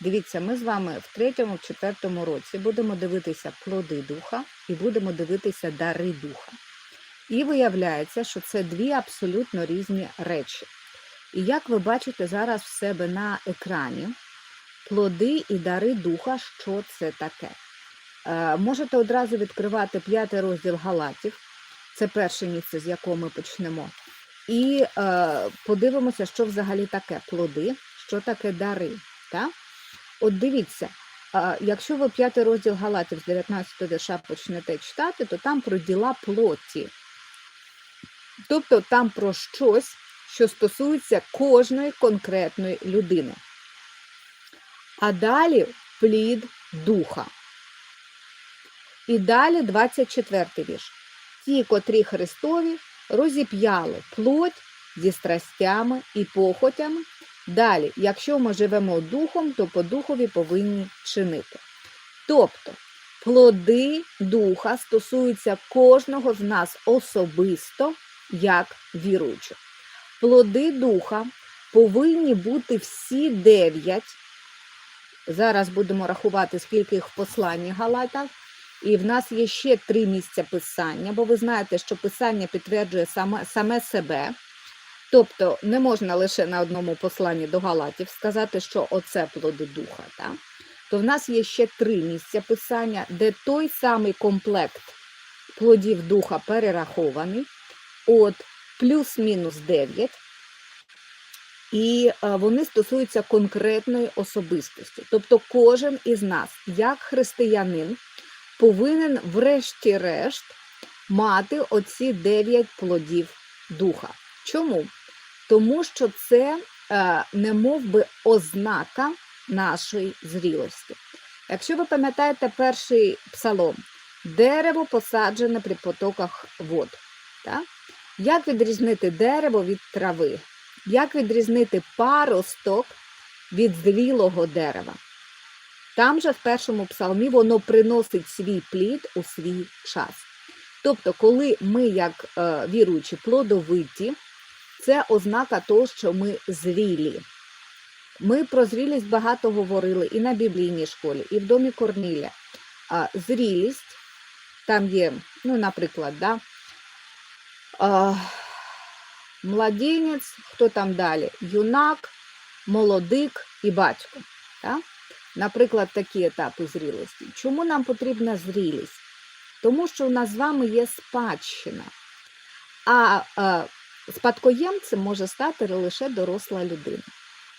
Дивіться, ми з вами в третьому, в четвертому році будемо дивитися плоди духа і будемо дивитися дари духа. І виявляється, що це дві абсолютно різні речі. І як ви бачите зараз в себе на екрані, плоди і дари духа, що це таке? Е, можете одразу відкривати п'ятий розділ Галатів, це перше місце, з якого ми почнемо. І е, подивимося, що взагалі таке плоди, що таке дари. Так? От дивіться, якщо ви п'ятий розділ Галатів з 19 вірша почнете читати, то там про діла плоті. Тобто там про щось, що стосується кожної конкретної людини. А далі плід духа. І далі 24 вірш. Ті, котрі Христові розіп'яли плоть зі страстями і похотями. Далі, якщо ми живемо духом, то по духові повинні чинити. Тобто, плоди духа стосуються кожного з нас особисто, як віруючих. Плоди духа повинні бути всі дев'ять. Зараз будемо рахувати, скільки їх в посланні Галатах. І в нас є ще три місця писання, бо ви знаєте, що писання підтверджує саме, саме себе. Тобто не можна лише на одному посланні до Галатів сказати, що оце плоди духа. Так? То в нас є ще три місця писання, де той самий комплект плодів духа перерахований, от плюс-мінус 9. І е, вони стосуються конкретної особистості. Тобто кожен із нас, як християнин, повинен, врешті-решт, мати оці дев'ять плодів духа. Чому? Тому що це е, не мов би ознака нашої зрілості. Якщо ви пам'ятаєте перший псалом, дерево посаджене при потоках вод. Так? Як відрізнити дерево від трави? Як відрізнити паросток від зрілого дерева? Там же в першому псалмі воно приносить свій плід у свій час. Тобто, коли ми, як е, віруючі, плодовиті, це ознака того, що ми зрілі. Ми про зрілість багато говорили і на біблійній школі, і в домі Корніля. А, зрілість, там є, ну, наприклад, да, а, младенець, хто там далі? Юнак, молодик і батько. Так? Наприклад, такі етапи зрілості. Чому нам потрібна зрілість? Тому що у нас з вами є спадщина. А е, спадкоємцем може стати лише доросла людина.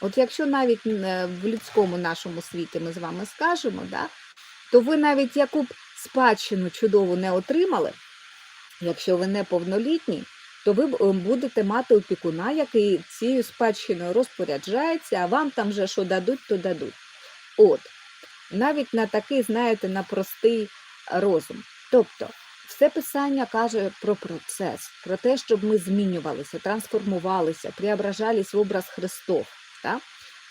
От якщо навіть е, в людському нашому світі ми з вами скажемо, да, то ви навіть яку б спадщину чудову не отримали, якщо ви не повнолітні, то ви будете мати опікуна, який цією спадщиною розпоряджається, а вам там вже що дадуть, то дадуть. От, навіть на такий, знаєте, на простий розум. Тобто, все писання каже про процес, про те, щоб ми змінювалися, трансформувалися, преображались в образ Христов. Так?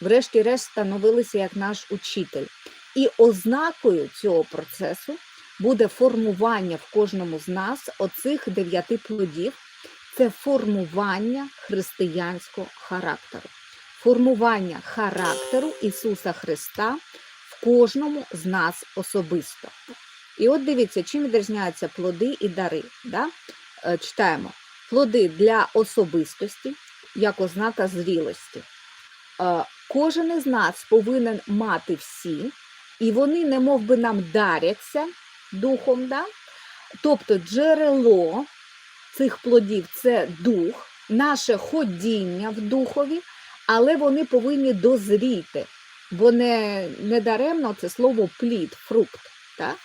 Врешті-решт становилися як наш учитель. І ознакою цього процесу буде формування в кожному з нас оцих дев'яти плодів. Це формування християнського характеру, формування характеру Ісуса Христа в кожному з нас особисто. І от дивіться, чим відрізняються плоди і дари. Да? Е, Читаємо плоди для особистості як ознака зрілості. Е, Кожен із нас повинен мати всі, і вони не мов би нам даряться духом. Да? Тобто джерело цих плодів це дух, наше ходіння в духові, але вони повинні дозріти, бо не, не даремно це слово плід, фрукт. Так?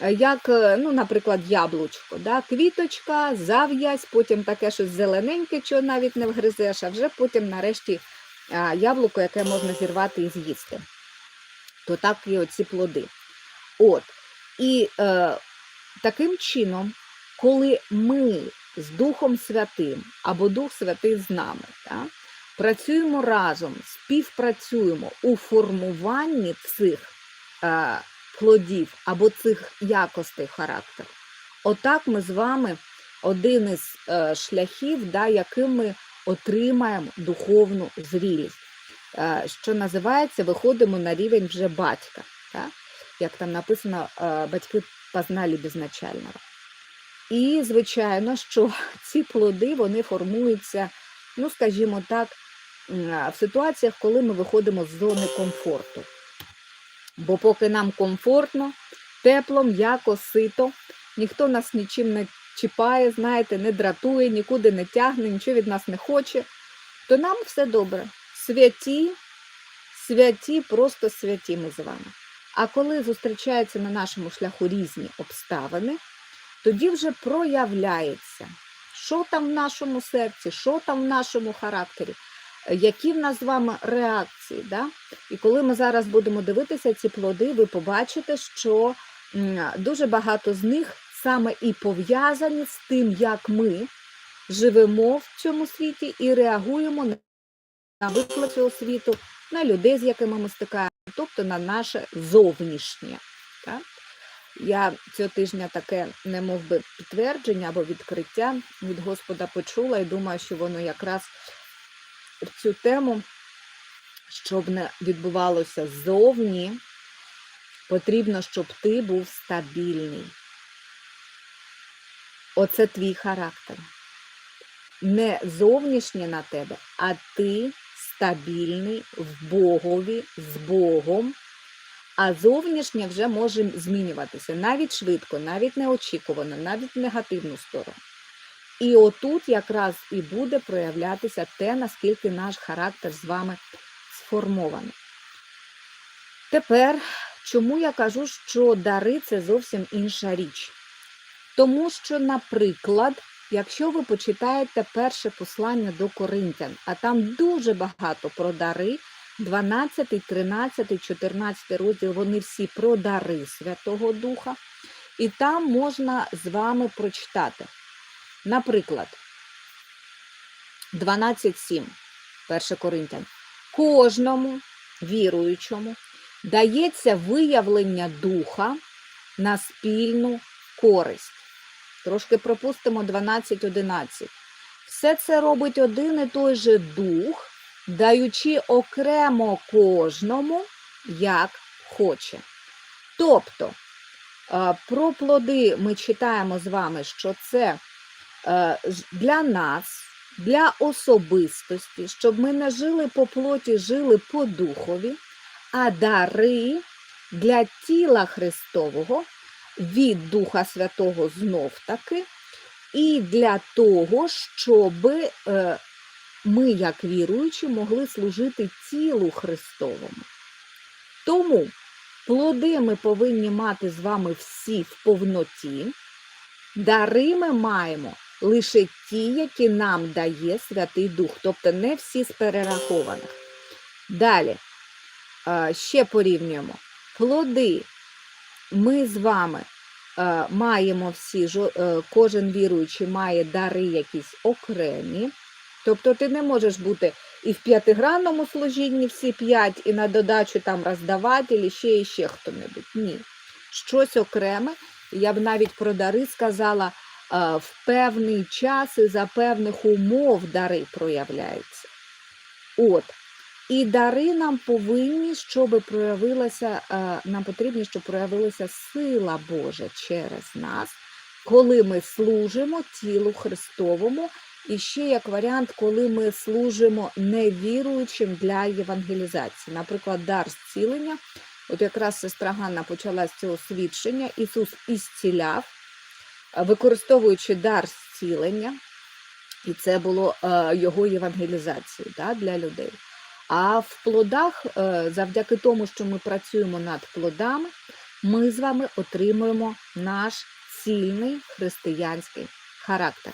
Е, Як, е, ну, наприклад, яблучко, да? квіточка, зав'язь, потім таке щось зелененьке, що навіть не вгризеш, а вже потім нарешті яблуко, яке можна зірвати і з'їсти. То так і оці плоди. От. І е, таким чином, коли ми з Духом Святим або Дух Святий з нами, так, працюємо разом, співпрацюємо у формуванні цих е, плодів або цих якостей характеру. Отак ми з вами один із е, шляхів, да, яким ми отримаємо духовну зрілість. е, що називається, виходимо на рівень вже батька. Так? Як там написано, е, батьки познали безначального. І, звичайно, що ці плоди вони формуються, ну, скажімо так, в ситуаціях, коли ми виходимо з зони комфорту. Бо поки нам комфортно, тепло, м'яко, сито, ніхто нас нічим не чіпає, знаєте, не дратує, нікуди не тягне, нічого від нас не хоче, то нам все добре. Святі, святі, просто святі ми з вами. А коли зустрічаються на нашому шляху різні обставини, тоді вже проявляється, що там в нашому серці, що там в нашому характері, які в нас з вами реакції. Да? І коли ми зараз будемо дивитися ці плоди, ви побачите, що дуже багато з них саме і пов'язані з тим, як ми живемо в цьому світі і реагуємо на- на виклики цього світу, на людей, з якими ми стикаємо, тобто на наше зовнішнє. Так? Я цього тижня таке, не мов би, підтвердження або відкриття від Господа почула і думаю, що воно якраз цю тему, щоб не відбувалося ззовні, потрібно, щоб ти був стабільний. Оце твій характер. Не зовнішнє на тебе, а ти стабільний в Богові, з Богом. А зовнішнє вже може змінюватися навіть швидко, навіть неочікувано, навіть в негативну сторону. І отут якраз і буде проявлятися те, наскільки наш характер з вами сформований. Тепер, чому я кажу, що дари це зовсім інша річ? Тому що, наприклад, якщо ви почитаєте перше послання до Коринтян, а там дуже багато про дари, 12, 13, 14 розділ, вони всі про дари Святого Духа, і там можна з вами прочитати. Наприклад, 12.7, 1 Коринтян. Кожному віруючому дається виявлення духа на спільну користь. Трошки пропустимо 12.11. Все це робить один і той же дух, даючи окремо кожному, як хоче. Тобто, е, про плоди ми читаємо з вами, що це для нас, для особистості, щоб ми не жили по плоті, жили по духові, а дари для тіла Христового від Духа Святого знов таки, і для того, щоб е, ми, як віруючі, могли служити тілу Христовому. Тому плоди ми повинні мати з вами всі в повноті, дари ми маємо лише ті, які нам дає Святий Дух, тобто не всі з перерахованих. Далі, е, ще порівнюємо. Плоди ми з вами е, маємо всі, е, кожен віруючий має дари якісь окремі. Тобто ти не можеш бути і в п'ятигранному служінні всі п'ять, і на додачу там роздавателі, ще і ще хто-небудь. Ні. Щось окреме. Я б навіть про дари сказала, в певний час і за певних умов дари проявляються. От. І дари нам повинні, щоб проявилася, е, нам потрібно, щоб проявилася сила Божа через нас, коли ми служимо тілу Христовому, і ще як варіант, коли ми служимо невіруючим для євангелізації. Наприклад, дар зцілення. От якраз сестра Ганна почала з цього свідчення. Ісус ісціляв, е, використовуючи дар зцілення, і це було е, його євангелізацією да, для людей. А в плодах, е, завдяки тому, що ми працюємо над плодами, ми з вами отримуємо наш цільний християнський характер.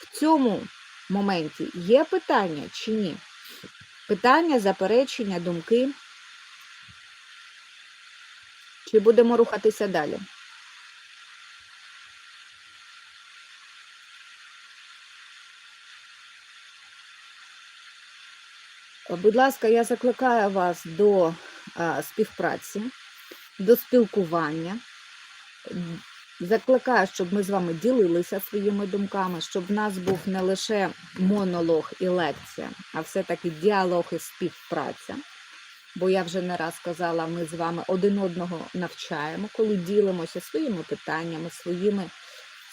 В цьому моменті є питання чи ні? Питання, заперечення, думки. Чи будемо рухатися далі? Будь ласка, я закликаю вас до співпраці, до спілкування. Закликаю, щоб ми з вами ділилися своїми думками, щоб в нас був не лише монолог і лекція, а все-таки діалог і співпраця. Бо я вже не раз казала, ми з вами один одного навчаємо, коли ділимося своїми питаннями, своїми,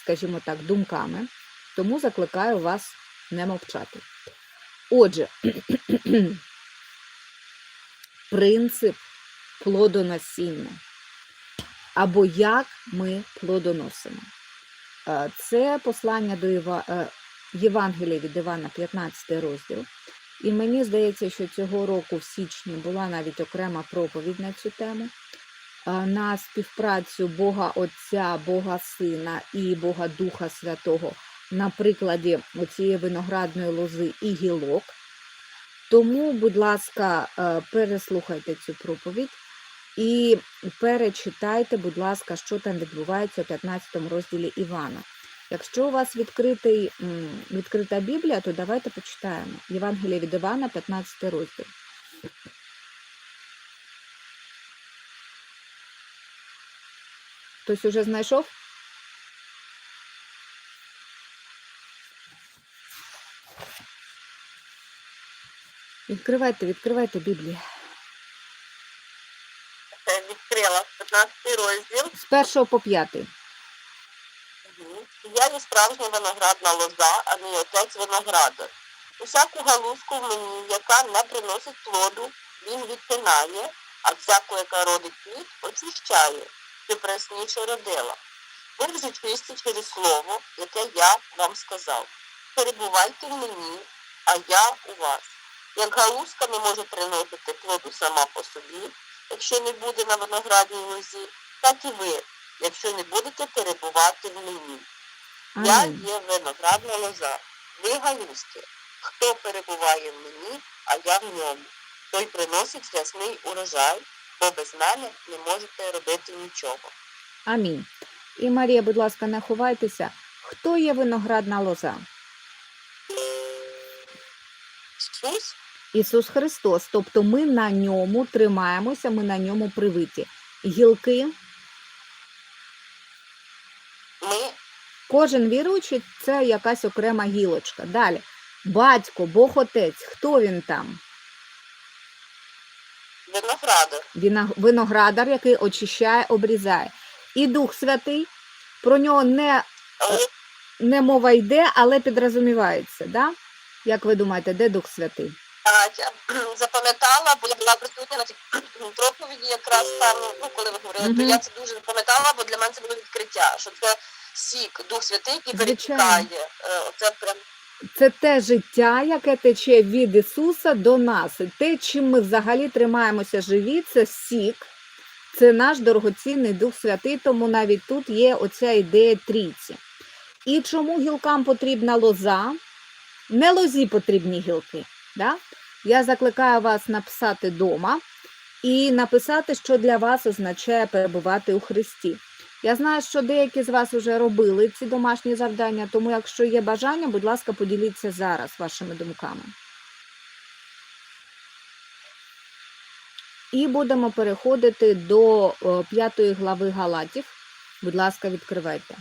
скажімо так, думками. Тому закликаю вас не мовчати. Отже, принцип плодоносіння або як ми плодоносимо. Е, Це послання до Іва... е, Євангелія від Івана, 15 розділ. І мені здається, що цього року в січні була навіть окрема проповідь на цю тему. Е, На співпрацю Бога Отця, Бога Сина і Бога Духа Святого на прикладі цієї виноградної лози і гілок. Тому, будь ласка, е, переслухайте цю проповідь і перечитайте, будь ласка, що там відбувається у 15 розділі Івана. Якщо у вас відкритий, відкрита Біблія, то давайте почитаємо. Євангелія від Івана, 15 розділ. Хтось уже знайшов? Відкривайте, відкривайте Біблію. Відкрила 15 розділ. З першого по п'ятий. Я є справжня виноградна лоза, а не отець виноградар. Усяку галузку в мені, яка не приносить плоду, він відтинає, а всяку, яка родить плід, очищає, щоб пресніше родила. Ви вже чисті через слово, яке я вам сказав. Перебувайте в мені, а я у вас. Як галузка не може приносити плоду сама по собі, якщо не буде на виноградній лозі, так і ви, якщо не будете перебувати в мені. Я є виноградна лоза, ви галузки. Хто перебуває в мені, а я в ньому, той приносить рясний урожай, бо без мене не можете робити нічого. Амінь. І Марія, будь ласка, не ховайтеся. Хто є виноградна лоза? Ісус, Ісус Христос. Тобто ми на ньому тримаємося, ми на ньому привиті. Гілки, ми кожен віруючий це якась окрема гілочка. Далі. Батько, Бог Отець, хто він там? виноградар, Виноградар, який очищає, обрізає. І Дух Святий, про нього не, не мова йде, але підрозумівається. Да? Як ви думаєте, де Дух Святий? Запам'ятала, бо я була присутня на цій проповіді якраз там, ну коли ви говорили, то я це дуже запам'ятала, бо для мене це було відкриття, що це сік, Дух Святий, який перетікає. Е, Оце прям Це те життя, яке тече від Ісуса до нас. Те, чим ми взагалі тримаємося живі, це сік, це наш дорогоцінний Дух Святий, тому навіть тут є оця ідея трійці. І чому гілкам потрібна лоза? Не лозі потрібні гілки. Да? Я закликаю вас написати дома і написати, що для вас означає перебувати у Христі. Я знаю, що деякі з вас вже робили ці домашні завдання, тому якщо є бажання, будь ласка, поділіться зараз вашими думками. І будемо переходити до п'ятої глави Галатів. Будь ласка, відкривайте.